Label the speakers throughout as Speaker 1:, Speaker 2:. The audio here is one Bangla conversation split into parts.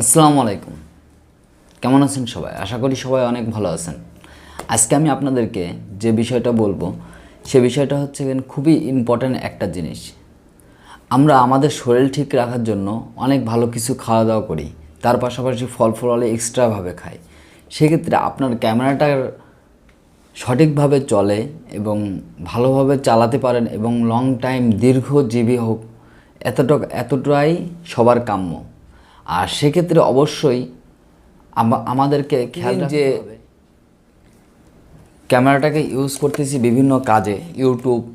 Speaker 1: আসসালামু আলাইকুম। কেমন আছেন সবাই? আশা করি সবাই অনেক ভালো আছেন। আজকে আমি আপনাদেরকে যে বিষয়টা বলব, সে বিষয়টা হচ্ছে খুবই ইম্পর্ট্যান্ট একটা জিনিস। আমরা আমাদের শরীর ঠিক রাখার জন্য অনেক ভালো কিছু খাওয়া দাওয়া করি, তার পাশাপাশি ফল ফলালে এক্সট্রাভাবে খাই। সেক্ষেত্রে আপনার ক্যামেরাটার সঠিকভাবে চলে এবং ভালোভাবে চালাতে পারেন এবং লং টাইম দীর্ঘজীবী হোক এতটা এতটাই সবার কাম্য। আর সেক্ষেত্রে অবশ্যই আমাদেরকে খেয়াল যে ক্যামেরাটাকে ইউজ করতেছি বিভিন্ন কাজে ইউটিউব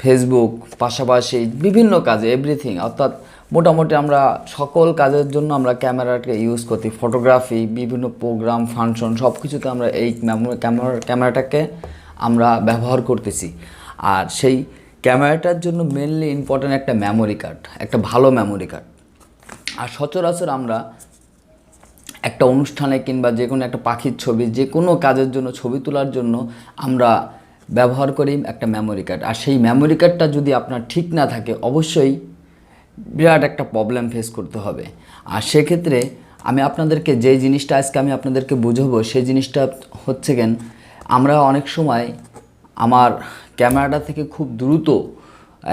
Speaker 1: ফেসবুক পাশাপাশি বিভিন্ন কাজে এভরিথিং অর্থাৎ মোটামুটি আমরা সকল কাজের জন্য আমরা ক্যামেরাটাকে ইউজ করতে ফটোগ্রাফি বিভিন্ন প্রোগ্রাম ফাংশন সব কিছুতে আমরা এই ক্যামেরা ক্যামেরাটাকে আমরা ব্যবহার করতেছি। আর সেই ক্যামেরাটার জন্য মেনলি ইম্পর্ট্যান্ট একটা মেমোরি কার্ড একটা ভালো মেমোরি কার্ড আর সচরাচর আমরা একটা অনুষ্ঠানে কিংবা যে কোনো একটা পাখির ছবি, যে কোনো কাজের জন্য, ছবি তোলার জন্য আমরা ব্যবহার করি একটা মেমোরি কার্ড আর সেই মেমোরি কার্ডটা যদি আপনার ঠিক না থাকে, অবশ্যই বিরাট একটা প্রবলেম ফেস করতে হবে। আর সেক্ষেত্রে আমি আপনাদেরকে যে জিনিসটা আজকে আমি আপনাদেরকে বুঝাবো, সেই জিনিসটা হচ্ছে কেন, আমরা অনেক সময় আমার ক্যামেরাটা থেকে খুব দ্রুত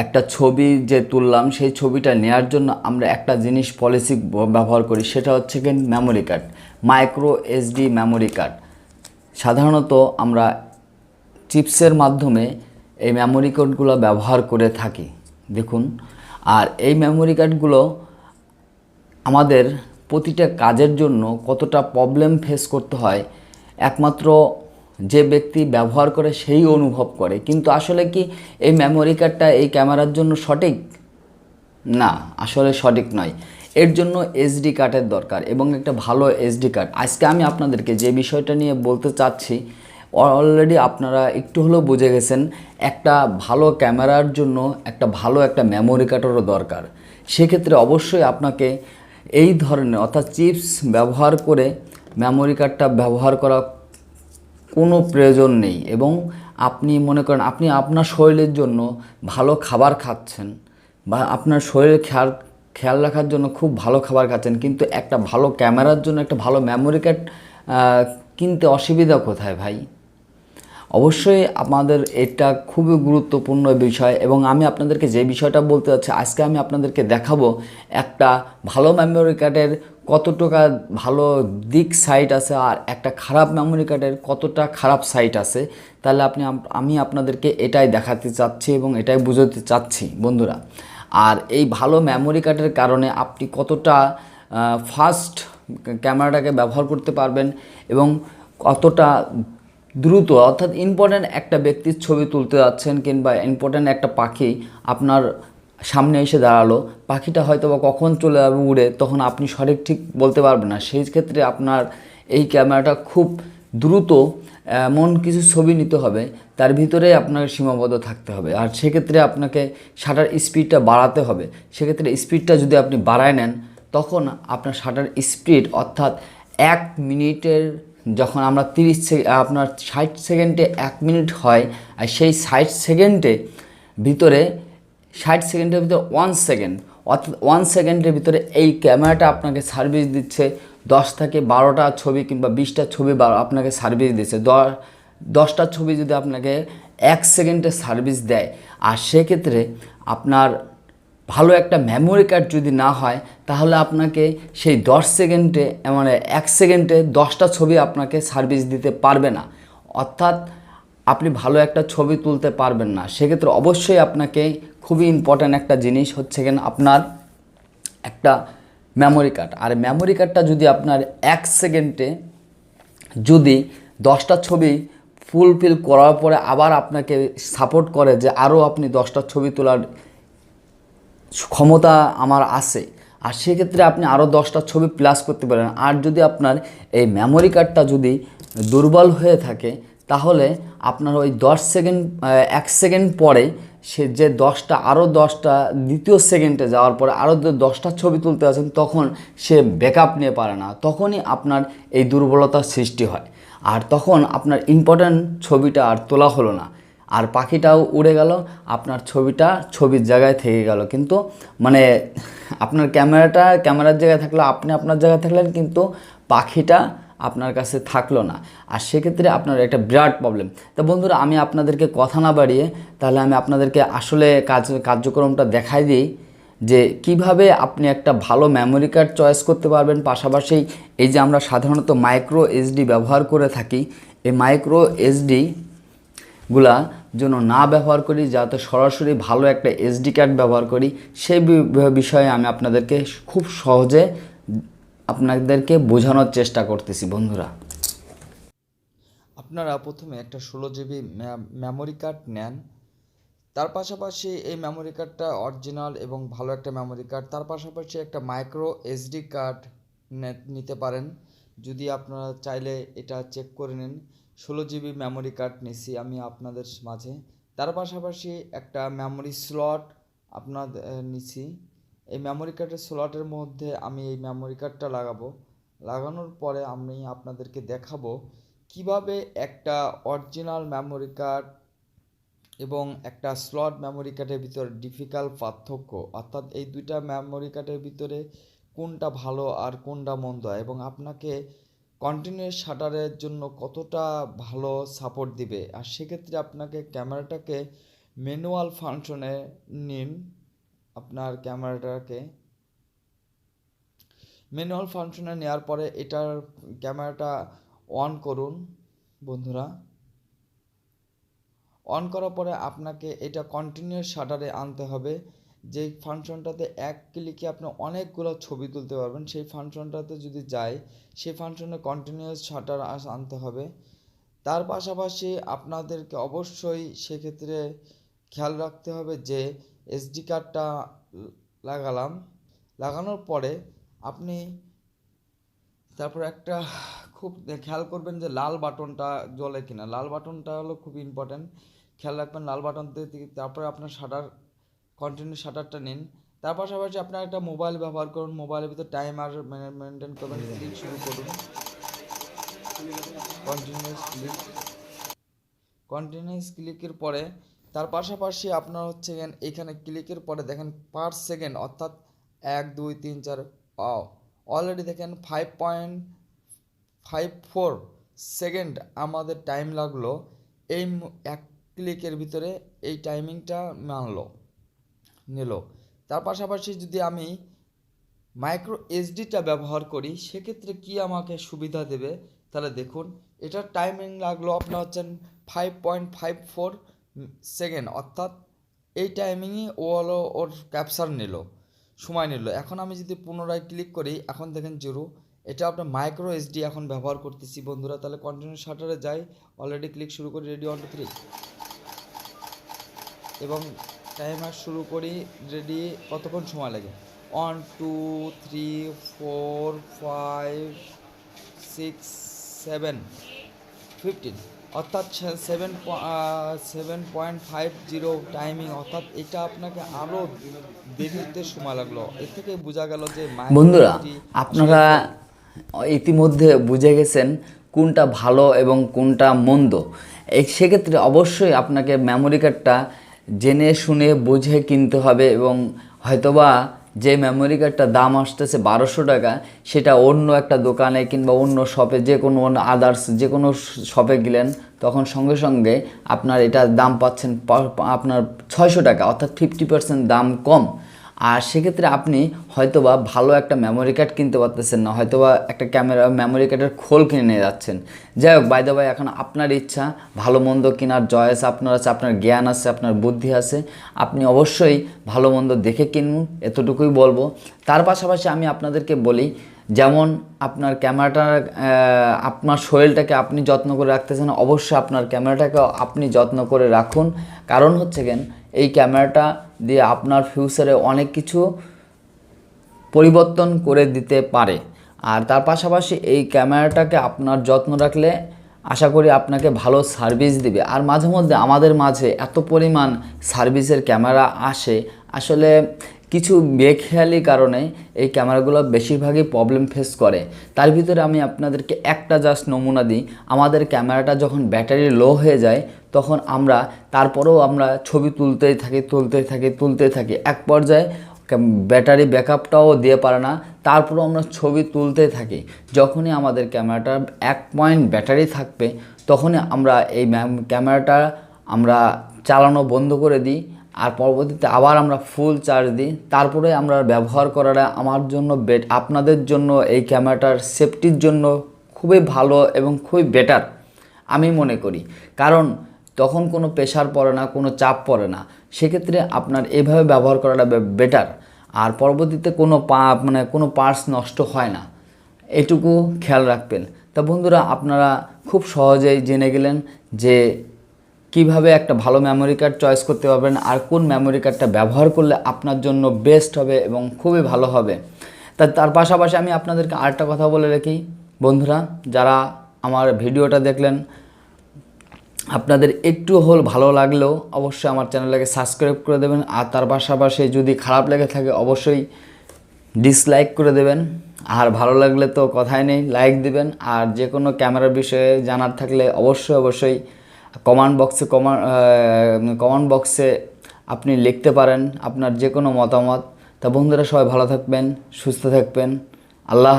Speaker 1: একটা ছবি যে তুললাম, সেই ছবিটা নেওয়ার জন্য আমরা একটা জিনিস পলিসি ব্যবহার করি, সেটা হচ্ছে কি memory card micro SD memory card সাধারণত আমরা চিপসের মাধ্যমে এই মেমোরি কার্ডগুলো ব্যবহার করে থাকি, দেখুন। আর এই মেমোরি কার্ডগুলো আমাদের প্রতিটা কাজের জন্য কতটা প্রবলেম ফেস করতে হয়, একমাত্র যে ব্যক্তি ব্যবহার করে সেই অনুভব করে। কিন্তু আসলে কি এই মেমোরি কার্ডটা এই ক্যামেরার জন্য সঠিক? না, আসলে সঠিক নয়। এর জন্য এসডি কার্ডের দরকার এবং একটা ভালো এসডি কার্ড আজকে আমি আপনাদেরকে যে বিষয়টা নিয়ে বলতে চাচ্ছি অলরেডি আপনারা একটু হলেও বুঝে গেছেন, একটা ভালো ক্যামেরার জন্য একটা ভালো একটা মেমোরি কার্ডেরও দরকার। সেক্ষেত্রে অবশ্যই আপনাকে এই ধরনের অর্থাৎ চিপস ব্যবহার করে মেমোরি কার্ডটা ব্যবহার করা কোনো প্রয়োজন নেই এবং আপনি মনে করেন আপনি আপনার শরীরের জন্য ভালো খাবার খাচ্ছেন বা আপনার শরীরের খেয়াল খেয়াল রাখার জন্য খুব ভালো খাবার খাচ্ছেন, কিন্তু একটা ভালো ক্যামেরার জন্য একটা ভালো মেমোরি কার্ড কিনতে অসুবিধা কোথায় ভাই? অবশ্যই আমাদের এটা খুবই গুরুত্বপূর্ণ বিষয় এবং আমি আপনাদেরকে যে বিষয়টা বলতে চাচ্ছি আজকে আমি আপনাদেরকে দেখাবো একটা ভালো মেমোরি কার্ডের কতটুকা ভালো দিক সাইট আছে আর একটা খারাপ মেমোরি কার্ডের কতটা খারাপ সাইট আছে, তাহলে আপনি আমি আপনাদেরকে এটাই দেখাতে চাচ্ছি এবং এটাই বুঝাতে চাচ্ছি, বন্ধুরা। আর এই ভালো মেমোরি কার্ডের কারণে আপনি কতটা ফাস্ট ক্যামেরাটাকে ব্যবহার করতে পারবেন এবং কতটা দ্রুত, অর্থাৎ ইম্পর্ট্যান্ট একটা ব্যক্তির ছবি তুলতে যাচ্ছেন কিংবা ইম্পর্ট্যান্ট একটা পাখি আপনার সামনে এসে দাঁড়াল। পাখিটা হয়তো বা কখন চলে যাবে উড়ে, তখন আপনি সঠিক ঠিক বলতে পারবেন না। সেই ক্ষেত্রে আপনার এই ক্যামেরাটা খুব দ্রুত, এমন কিছু ছবি নিতে হবে, তার ভিতরে আপনাকে সীমাবদ্ধ থাকতে হবে। আর সেক্ষেত্রে আপনাকে শাটার স্পিডটা বাড়াতে হবে। সেক্ষেত্রে স্পিডটা যদি আপনি বাড়ায় নেন, তখন আপনার শাটার স্পিড অর্থাৎ এক মিনিটের যখন আমরা তিরিশ আপনার ষাট সেকেন্ডে এক মিনিট হয়, আর সেই ষাট সেকেন্ডে ভিতরে ষাট সেকেন্ডের ভিতরে ওয়ান সেকেন্ড অর্থাৎ ওয়ান সেকেন্ডের ভিতরে এই ক্যামেরাটা আপনাকে সার্ভিস দিচ্ছে, দশ থেকে বারোটা ছবি কিংবা বিশটা ছবি আপনাকে সার্ভিস দিচ্ছে। দশ দশটা ছবি যদি আপনাকে এক সেকেন্ডে সার্ভিস দেয়, আর সেক্ষেত্রে আপনার ভালো একটা মেমোরি কার্ড যদি না হয়, তাহলে আপনাকে সেই দশ সেকেন্ডে মানে এক সেকেন্ডে দশটা ছবি আপনাকে সার্ভিস দিতে পারবে না। অর্থাৎ আপনি ভালো একটা ছবি তুলতে পারবেন না। সেক্ষেত্রে অবশ্যই আপনাকে খুবই ইম্পর্ট্যান্ট একটা জিনিস হচ্ছে কেন আপনার একটা মেমোরি কার্ড আর মেমোরি কার্ডটা যদি আপনার এক সেকেন্ডে যদি দশটা ছবি ফুলফিল করার পরে আবার আপনাকে সাপোর্ট করে যে আরও আপনি দশটা ছবি তোলার ক্ষমতা আমার আছে, আর সেক্ষেত্রে আপনি আরও দশটা ছবি প্লাস করতে পারেন। আর যদি আপনার এই মেমোরি কার্ডটা যদি দুর্বল হয়ে থাকে তাহলে আপনার ওই দশ সেকেন্ড এক সেকেন্ড পরে সে যে দশটা আরও দশটা, দ্বিতীয় সেকেন্ডে যাওয়ার পরে আরও যে দশটা ছবি তুলতে আছেন তখন সে ব্যাকআপ নিয়ে পারে না। তখনই আপনার এই দুর্বলতার সৃষ্টি হয়। আর তখন আপনার ইম্পর্ট্যান্ট ছবিটা আর তোলা হলো না। আর পাখিটাও উড়ে গেল, আপনার ছবিটা ছবির জায়গায় থেকে গেল। কিন্তু মানে আপনার ক্যামেরাটা, ক্যামেরার জায়গায় থাকলে, আপনি আপনার জায়গায় থাকলেন, কিন্তু পাখিটা আপনার কাছে থাকল না। আর সেক্ষেত্রে আপনার একটা বিরাট প্রবলেম তা বন্ধুরা, আমি আপনাদেরকে কথা না বাড়িয়ে তাহলে আমি আপনাদেরকে আসলে কাজ, কার্যক্রমটা দেখাই দিই যে কীভাবে আপনি একটা ভালো মেমোরি কার্ড চয়েস করতে পারবেন। পাশাপাশি এই যে আমরা সাধারণত মাইক্রো এসডি ব্যবহার করে থাকি, এই মাইক্রো এসডি গুলা যেন না ব্যবহার করি, যাতে সরাসরি ভালো একটা এসডি কার্ড ব্যবহার করি সেই বিষয়ে আমি আপনাদেরকে খুব সহজে আপনাদেরকে বোঝানোর চেষ্টা করতেছি, বন্ধুরা।
Speaker 2: আপনারা প্রথমে একটা ষোলো জিবি মেমোরি কার্ড নেন। তার পাশাপাশি এই মেমোরি কার্ডটা অরিজিনাল এবং ভালো একটা মেমোরি কার্ড তার পাশাপাশি একটা মাইক্রো এসডি কার্ড নিতে পারেন। যদি আপনারা চাইলে এটা চেক করে নিন। ষোলো জিবি মেমোরি কার্ড নিছি আমি আপনাদের মাঝে। তার পাশাপাশি একটা মেমোরি স্লট আপনাদের, নিছি। এই মেমোরি কার্ডের স্লটের মধ্যে আমি এই মেমোরি কার্ডটা লাগাবো। লাগানোর পরে আমি আপনাদেরকে দেখাবো কীভাবে একটা অরিজিনাল মেমোরি কার্ড এবং একটা স্লট মেমোরি কার্ডের ভিতরে ডিফিকাল্ট পার্থক্য, অর্থাৎ এই দুইটা মেমোরি কার্ডের ভিতরে কোনটা ভালো আর কোনটা মন্দ এবং আপনাকে কন্টিনিউয়াস শাটারের জন্য কতটা ভালো সাপোর্ট দিবে। আর সেক্ষেত্রে আপনাকে ক্যামেরাটাকে ম্যানুয়াল ফাংশনে নিন। আপনার ক্যামেরাটাকে। ম্যানুয়াল ফাংশনে নেওয়ার পরে এটার ক্যামেরাটা অন করুন, বন্ধুরা। অন করার পরে আপনাকে এটা কন্টিনিউয়াস শাটারে আনতে হবে। যে ফাংশনটাতে এক ক্লিকে আপনি অনেকগুলো ছবি তুলতে পারবেন, সেই ফাংশনটাতে যদি যায়, সেই ফাংশনে কন্টিনিউয়াস শাটার আনতে হবে। তার পাশাপাশি আপনাদেরকে অবশ্যই সেক্ষেত্রে খেয়াল রাখতে হবে যে এসডি কার্ডটা লাগালাম। লাগানোর পরে আপনি তারপর একটা খুব খেয়াল করবেন যে লাল বাটনটা জ্বলে কিনা। লাল বাটনটা হলো খুব ইম্পর্ট্যান্ট খেয়াল রাখবেন লাল বাটন তারপরে আপনার শাটার কন্টিনিউ শাটারটা নিন। তার পাশাপাশি আপনার একটা মোবাইল ব্যবহার করুন। মোবাইলের ভিতরে টাইম আর মেনটেন করবেন। ক্লিক শুরু করুন। কন্টিনিউয়াস ক্লিক কন্টিনিউয়াস ক্লিকের পরে তার পাশাপাশি আপনার হচ্ছে এখানে ক্লিকের পরে দেখেন পার সেকেন্ড অর্থাৎ এক, দুই, তিন, চার অলরেডি দেখেন five point five four second আমাদের টাইম লাগল। এই এক ক্লিকের ভিতরে এই টাইমিংটা মানলো, নিল। তার পাশাপাশি যদি আমি মাইক্রো এসডিটা ব্যবহার করি, সেক্ষেত্রে কি আমাকে সুবিধা দেবে? তাহলে দেখুন, এটার টাইমিং লাগল আপনার হচ্ছেন five point five four second অর্থাৎ এই টাইমিংয়ে ও হলো ওর ক্যাপচার নিল, সময় নিল। এখন আমি যদি পুনরায় ক্লিক করি, এখন দেখেন জিরো, এটা আপনার মাইক্রো এসডি এখন ব্যবহার করতেছি বন্ধুরা। তাহলে কন্টিনিউ শাটারে যাই অলরেডি ক্লিক শুরু করি রেডি ওয়ান টু থ্রি এবং টাইমার শুরু করি রেডি কতক্ষণ সময় লাগে? One two three four five six seven fifteen অর্থাৎ seven seven point five zero timing অর্থাৎ এটা আপনাকে আরও দেরিতে সময় লাগল। এর থেকে বোঝা গেল যে
Speaker 1: বন্ধুরা আপনারা ইতিমধ্যে বুঝে গেছেন কোনটা ভালো এবং কোনটা মন্দ। সেক্ষেত্রে অবশ্যই আপনাকে মেমোরি কার্ডটা জেনে শুনে বুঝে কিনতে হবে এবং হয়তোবা যে মেমোরি কার্ডটা দাম আসতেছে বারোশো টাকা সেটা অন্য একটা দোকানে কিংবা অন্য শপে যে কোনো অন্য আদার্স যে কোনো শপে গেলেন তখন সঙ্গে সঙ্গে আপনার এটার দাম পাচ্ছেন আপনার ছয়শো টাকা, অর্থাৎ ফিফটি পার্সেন্ট দাম কম। আর সেক্ষেত্রে আপনি হয়তোবা ভালো একটা মেমোরি কার্ড কিনতে পারতেছেন না, হয়তোবা একটা ক্যামেরা মেমোরি কার্ডের খোল কিনে নিয়ে যাচ্ছেন। যাই হোক বাইদা ভাই এখন আপনার ইচ্ছা, ভালো মন্দ কেনার জয়েস আপনার আছে, আপনার জ্ঞান আছে, আপনার বুদ্ধি আছে, আপনি অবশ্যই ভালো মন্দ দেখে কিনুন, এতটুকুই বলব। তার পাশাপাশি আমি আপনাদেরকে বলি যেমন আপনার ক্যামেরাটা আপনার শরীরটাকে আপনি যত্ন করে রাখতেছেন, অবশ্যই আপনার ক্যামেরাটাকে আপনি যত্ন করে রাখুন। কারণ হচ্ছে কেন এই ক্যামেরাটা দিয়ে আপনার ফিউচারে অনেক কিছু পরিবর্তন করে দিতে পারে। আর তার পাশাপাশি এই ক্যামেরাটাকে আপনার যত্ন রাখলে আশা করি আপনাকে ভালো সার্ভিস দিবে। আর মাঝে মধ্যে আমাদের মাঝে এত পরিমাণ সার্ভিসের ক্যামেরা আসে। আসলে কিছু বেখেয়ালি কারণে এই ক্যামেরাগুলো বেশিরভাগই প্রবলেম ফেস করে। তার ভিতরে আমি আপনাদেরকে একটা জাস্ট নমুনা দিই। আমাদের ক্যামেরাটা যখন ব্যাটারি লো হয়ে যায়, তখন আমরা তারপরেও আমরা ছবি তুলতেই থাকি তুলতেই থাকি তুলতেই থাকি। এক পর্যায়ে ব্যাটারি ব্যাকআপটাও দিয়ে পারে না, তারপরেও আমরা ছবি তুলতে থাকি। যখনই আমাদের ক্যামেরাটার এক পয়েন্ট ব্যাটারি থাকবে, তখনই আমরা এই ক্যামেরাটা আমরা চালানো বন্ধ করে দিই। আর পরবর্তীতে আবার আমরা ফুল চার্জ দিই। তারপরে আমরা ব্যবহার করাটা আমার জন্য বেট আপনাদের জন্য এই ক্যামেরাটার সেফটির জন্য খুবই ভালো এবং খুবই বেটার আমি মনে করি। কারণ তখন কোনো প্রেশার পড়ে না, কোনো চাপ পড়ে না। সেক্ষেত্রে আপনার এভাবে ব্যবহার করাটা বেটার আর পরবর্তীতে কোনো পা মানে কোনো পার্টস নষ্ট হয় না। এটুকু খেয়াল রাখবেন। তা বন্ধুরা, আপনারা খুব সহজেই জেনে গেলেন যে কীভাবে একটা ভালো মেমোরি কার্ড চয়েস করতে পারবেন আর কোন মেমোরি কার্ডটা ব্যবহার করলে আপনার জন্য বেস্ট হবে এবং খুবই ভালো হবে। তা তার পাশাপাশি আমি আপনাদেরকে আরেকটা কথা বলে রাখি। বন্ধুরা, যারা আমার ভিডিওটা দেখলেন, আপনাদের একটু হল ভালো লাগলেও অবশ্যই আমার চ্যানেলটাকে সাবস্ক্রাইব করে দেবেন। আর তার পাশাপাশি যদি খারাপ লেগে থাকে, অবশ্যই ডিসলাইক করে দেবেন। আর ভালো লাগলে তো কথাই নেই লাইক দিবেন। আর যে কোনো ক্যামেরার বিষয়ে জানার থাকলে অবশ্যই অবশ্যই কমেন্ট বক্সে কমা কমান্ড বক্সে আপনি লিখতে পারেন আপনার যে কোনো মতামত তা বন্ধুরা সবাই ভালো থাকবেন, সুস্থ থাকবেন আল্লাহ।